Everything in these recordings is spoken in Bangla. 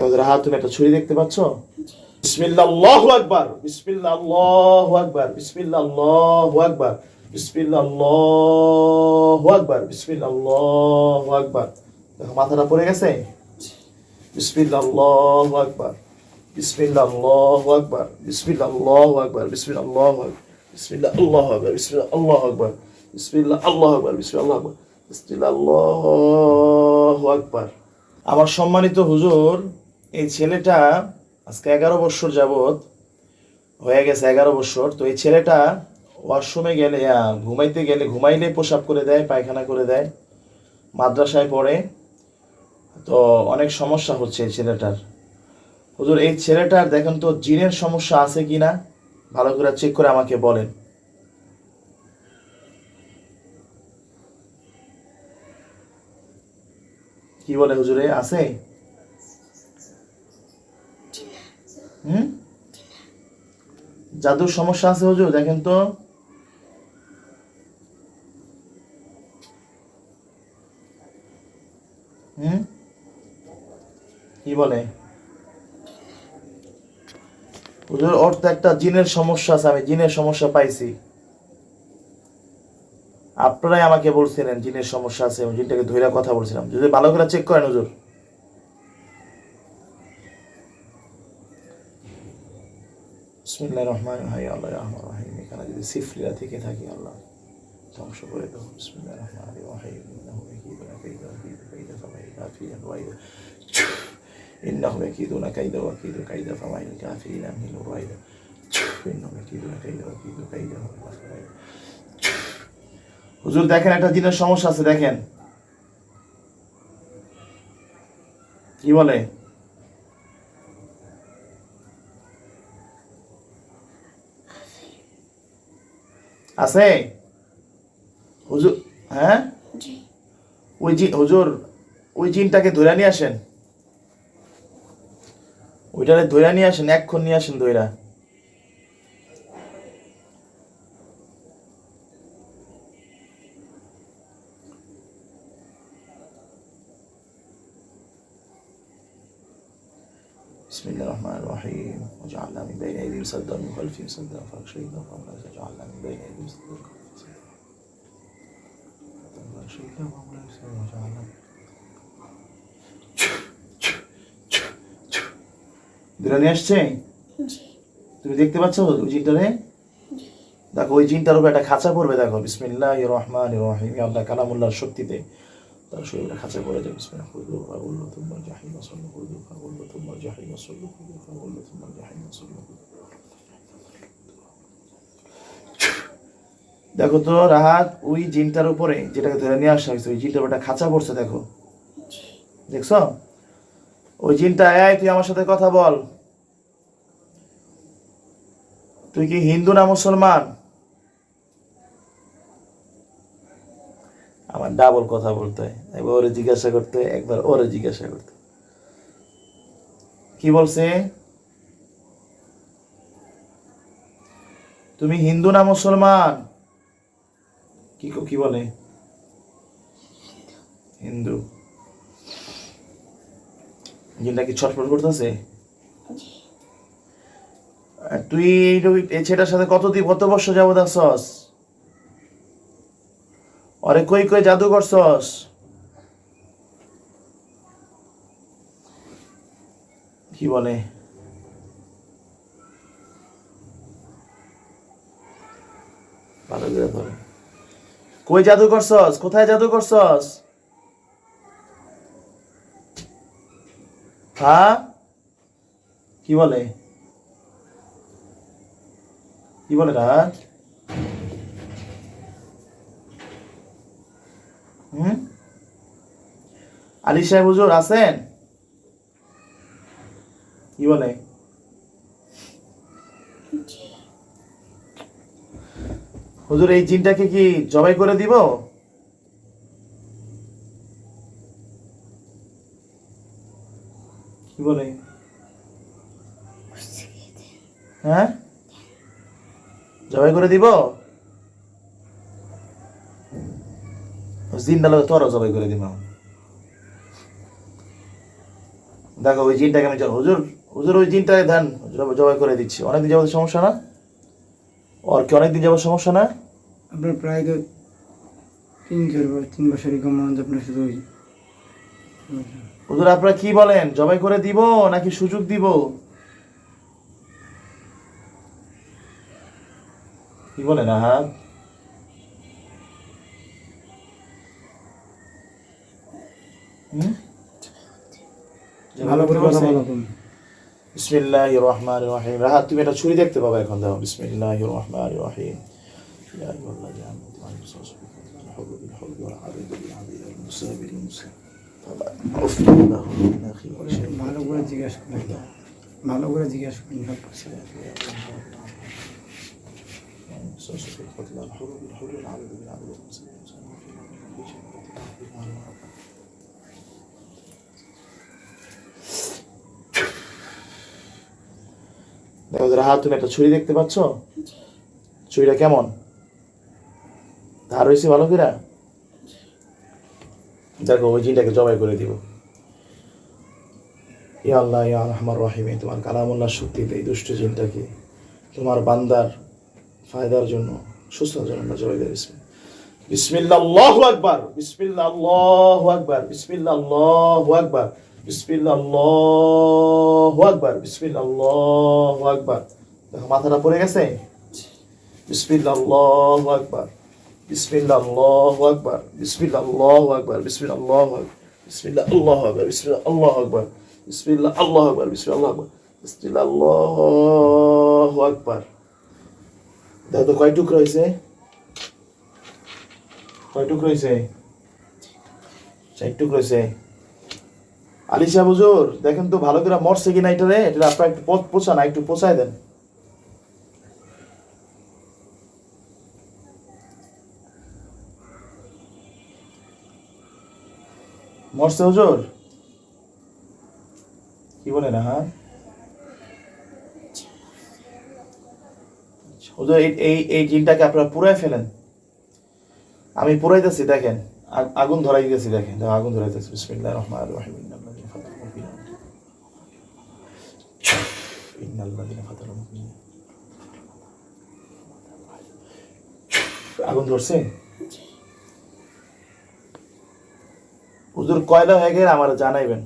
আমাদের হাত তুমি একটা ছুরি দেখতে পাচ্ছ বিসমিল্লাহ আল্লাহু আকবার বিসমিল্লাহ আল্লাহু আকবার বিসমিল্লাহ আল্লাহু আকবার বিসমিল্লাহ আল্লাহু আকবার বিসমিল্লাহ আল্লাহু আকবার দেখো মাথাটা পড়ে গেছে বিসমিল্লাহ আল্লাহু আকবার বিসমিল্লাহ আল্লাহু আকবার বিসমিল্লাহ আল্লাহু আকবার বিসমিল্লাহ আল্লাহু আকবার বিসমিল্লাহ আল্লাহু আকবার বিসমিল্লাহ আল্লাহু আকবার আকবার আকবার আকবার আমার সম্মানিত হুজুর এই ছেলেটা আজকে এগারো বছর যাবত হয়ে গেছে এগারো বছর। তো এই ছেলেটা ওয়াশরুমে গেলে ঘুমাইতে গেলে, ঘুমাইলে প্রসাব করে দেয়, পায়খানা করে দেয়, মাদ্রাসায় পড়ে। তো অনেক সমস্যা হচ্ছে এই ছেলেটার। হুজুর, এই ছেলেটার দেখেন তো জিনের সমস্যা আছে কি না ভালো করে চেক করে আমাকে বলেন। কি বলে হুজুরে, আছে? হুম? জাদুর সমস্যা আছে হুজুর, দেখেন তো। কি বলে? হুজুর, ওর তো একটা জিনের সমস্যা আছে, আমি জিনের সমস্যা পাইছি। আপনারাই আমাকে বলছিলেন জিনের সমস্যা আছে জিনটাকে ধরে কথা বলছিলাম। যদি ভালো করে চেক করেন হুজুর। বিসমিল্লাহির রহমানির রহিম আল্লাহ রহমান রহিম এখানে যদি সিফলিরা থেকে থাকি আল্লাহ ধ্বংস করে দাও বিসমিল্লাহির রহমানির রহিম ইন্নাহু ইয়াকিদুনা কাইদা ওয়াকিদু কাইদা ফামাইল কাফিরান ওয়াইদা إنهم يكيدون كيدا وأكيد كيدا فما للكافرين أمهل رويدا إنهم يكيدون كيدا وأكيد كيدا হুজুর দেখেন একটা জিনের সমস্যা আছে দেখেন কি বলে আছে? হুজুর হ্যাঁ? ওই জি হুজুর ওই জিনটাকে ধরে নিয়ে আসেন। ওইটারে ধরে নিয়ে আসেন এক্ষণ নিয়ে আসেন ধইরা। بسم الله الرحمن الرحيم وجعلنا من بين أيديهم سدا ومن خلفهم سدا فأغشيناهم فهم لا جعلنا من بين أيديهم سدا ومن خلفهم سدا فأغشيناهم فهم لا يبصرون وجعلنا দুটা নিয়ে আসছে জি তুমি দেখতে পাচ্ছ ওই জিনটারে দেখো ওই জিনটার উপরে একটা খাঁচা পড়বে দেখো বিসমিল্লাহ রহমান রহিম আল্লাহ কালামুল্লাহর শক্তিতে তার শরীরে খাঁচা পড়ে যাবে বিসমিল্লাহ খুদু ফাগুল্লু তুম্মা জাহিম সাল্লু খুদু ফাগুল্লু তুম্মা জাহিম সাল্লু খুদু ফাগুল্লু তুম্মা জাহিম সাল্লু দেখো তো, রাহাত, ওই জিনটার উপরে যেটাকে ধরে নিয়ে আসা হয়েছে, ওই জিনটার উপরে খাঁচা পড়ছে, দেখো। দেখছ? ওই জিনটা, এই, তুই আমার সাথে কথা বল। তুই কি হিন্দু না মুসলমান? আমার ডাবল কথা বলতে হয়। একবার ওরে জিজ্ঞাসা করতে একবার ওরে জিজ্ঞাসা করতে কি বলছে? তুমি হিন্দু না মুসলমান? কি কি বলে? হিন্দু। জিনটা কি ছটফট করতেছে? তুই এই ছেলেটার সাথে কতদিন কত বছর যাবত আসছস অরে কই কই জাদু করছস? কি বলে? ভালো করে ধরে কই জাদু করছস? কোথায় জাদু করছস? হ্যাঁ? কি বলে? কি বলে রাজ? আলী সাহেব হুজুর আছেন? কি বলে? হুজুর, এই জিনটাকে কি জবাই করে দিব? কি বলে? হ্যাঁ? জবাই করে দিব? জিন্দা লোক তোরও জবাই করে দিব দেখো ওই জিনটাকে আমি জানো হুজুর হুজুর ওই জিনটাকে হুজুর জবাই করে দিচ্ছি। অনেকদিন যাবত সমস্যা না? ওর কি অনেকদিন যাবত সমস্যা না? আপনার প্রায় তো তিন চার তিন বছরই কম আপনার শুধু ওই হুজুর আপনারা কি বলেন? জবাই করে দিব নাকি সুযোগ দিব? কি বলেন আহাদ? হুম? ভালো করে কথা বলো তুমি বিসমিল্লাহ রহমান রহিম রাহাত তুমি এটা ছুরি দেখতে পাবে এখন দাও বিসমিল্লাহ রহমান রহিম ভালো করে জিজ্ঞাসা করে ভালো করে জিজ্ঞাসা করি সব দেখো যারা হাত তুমি একটা ছুরি দেখতে পাচ্ছ? ছুরিটা কেমন? ধার হয়েছে ভালো করে দেখো, ওই জিনটাকে জবাই করে দিব। ইয়া আল্লাহ, ইয়া রহমান রহিমে তোমার কালামুল্লাহ শক্তিতে এই দুষ্ট জিনটাকে তোমার বান্দার ফায়দার জন্য, সুস্থতার জন্য আমরা জবাই দিয়ে বিসমিল্লাহ। আল্লাহু আকবার বিসমিল্লাহ আল্লাহু আকবার বিসমিল্লাহ আল্লাহু আকবার। বিসমিল্লাহ আল্লাহু আকবার বিসমিল্লাহ আল্লাহু আকবার। দেখো, মাথাটা পড়ে গেছে? বিসমিল্লাহ আল্লাহু আকবার বিসমিল্লাহ আল্লাহু আকবার বিসমিল্লাহ আল্লাহু আকবার বিসমিল্লাহ আল্লাহু আকবার বিসমিল্লাহ আল্লাহু আকবার বিসমিল্লাহ আল্লাহু আকবার বিসমিল্লাহ আল্লাহু আকবার বিসমিল্লাহ আল্লাহু আকবার বিসমিল্লাহ আল্লাহু আকবার। দেখো তো, কয় টুকরো কয় টুকরো হয়েছে চার টুকরো হয়েছে আলিশা বুজুর দেখেন তো ভালো করে মরছে কিনা এটা রে? এটা আপনার একটু পথ পোছান একটু পোছায় দেন। মরছে হুজুর? কি বলে না হ্যাঁ? হুজুর, এই এই জিনটাকে আপনারা পুরাই ফেলেন। আমি পুরাইতেছি, দেখেন। আগুন ধরাই দিতেছি দেখেন আগুন ধরাইতেছি। বিসমিল্লাহির রহমানির রহিম। আগুন ধরছে? হুজুর কয়লা হয়ে গেলে আমার জানাইবেন।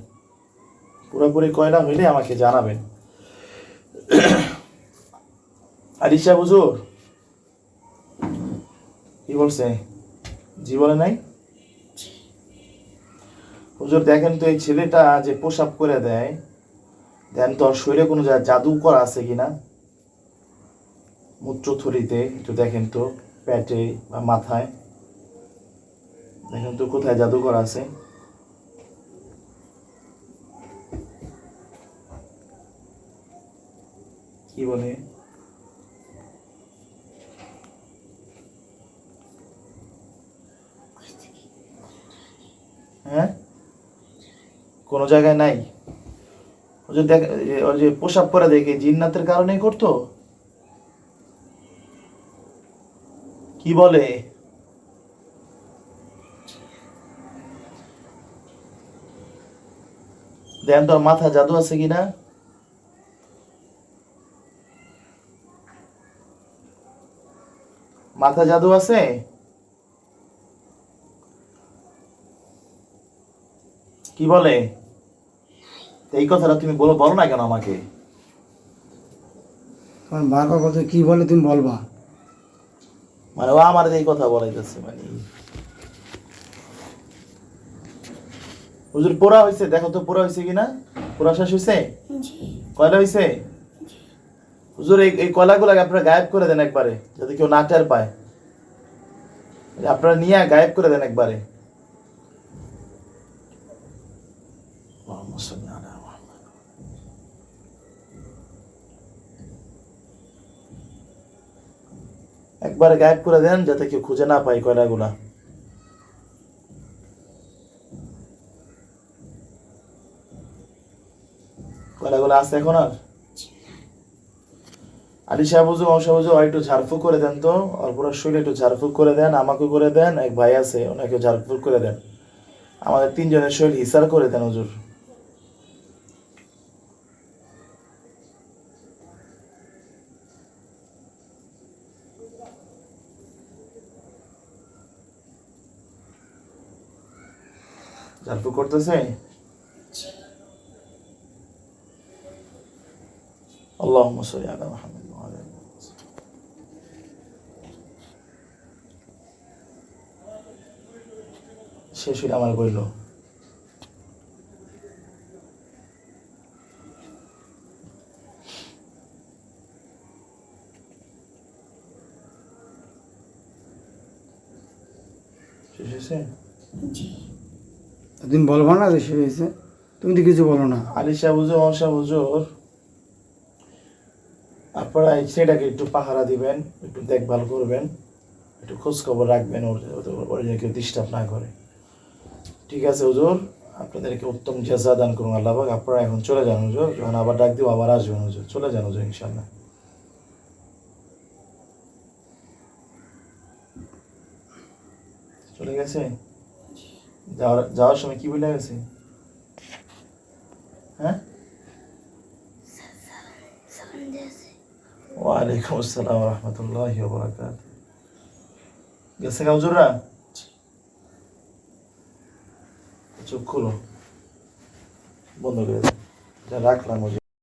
পুরোপুরি কয়লা হইলে আমাকে জানাবেন। আলিশা হুজুর, কি বলছে? জি বলে নাই? হুজুর, দেখেন তো এই ছেলেটা যে পোশাক করে দেয় দেন তোর শরীরে কোনো জাদু করা আছে কিনা? মূত্রথলিতে, একটু দেখেন তো, পেটে বা মাথায়। দেখেন তো কোথায় জাদু করা আছে। কি বলে? হ্যাঁ? কোনো জায়গায় নাই? যে পোশাক পরে দেখে জিন্নাতের কারণেই করতো? কি বলে? দেন তো মাথা জাদু আছে কিনা? মাথা জাদু আছে? কি বলে? এই কথাটা তুমি বলো বলো না কেন আমাকে? তোমার বারবার বলতে কি বলে তুমি বলবা। মানে ও আমার এই কথা বলাইতেছে মানে। হুজুর পোড়া হয়েছে দেখো তো পোড়া হয়েছে কিনা? পোড়া শেষ হয়েছে কয়লা হয়েছে হুজুর এই এই কয়লাগুলাকে আপনারা গায়েব করে দেন একবারে যাতে কেউ না টের পায়। আপনারা নিয়ে গায়েব করে দেন একবারে। একবারে গায়েব করে দেন যাতে কেউ খুঁজে না পায় কয়লাগুলা। কয়লাগুলো আছে এখন আর? আলি সাহেব বুঝু মশা বুঝু একটু ঝাড়ফুঁক করে দেন তো। পুরো শরীরে একটু ঝাড়ফুঁক করে দেন আমাকে করে দেন, এক ভাই আছে ওনাকে ঝাড়ফুঁক করে দেন। আমাদের তিনজনের শরীর হিসার করে দেন হুজুর। ঝাড়ফুঁক করতেছে? আল্লাহ মসলি শেষ হইলে আমার বলল শেষ হয়েছে জি। তুমি বলব না যে সে হয়েছে। তুমি তো কিছু বলো না। আলিশা হুজুর মশা হুজুর আপনারা ছেলেটাকে একটু পাহারা দিবেন, একটু দেখভাল করবেন, একটু খোঁজ খবর রাখবেন, ওর যেন কেউ ডিস্টার্ব না করে। ঠিক আছে হুজুর, আপনাদেরকে উত্তম জেসা দান করুন আল্লাহ পাক। আপনারা এখন চলে যান হুজুর, যখন আবার ডাক দিব আবার আসবেন হুজুর। চলে যান হুজুর ইনশাল্লাহ চলে গেছে? যাওয়ার যাওয়ার সময় কি বলে গেছে হ্যাঁ সন্দেশে ওয়ালাইকুম আসসালাম রহমতুল্লাহ বরাকাত গেছে গাউজুররা চোখ খুলো বন্ধ করে দাও এটা রাখলাম ওই যে।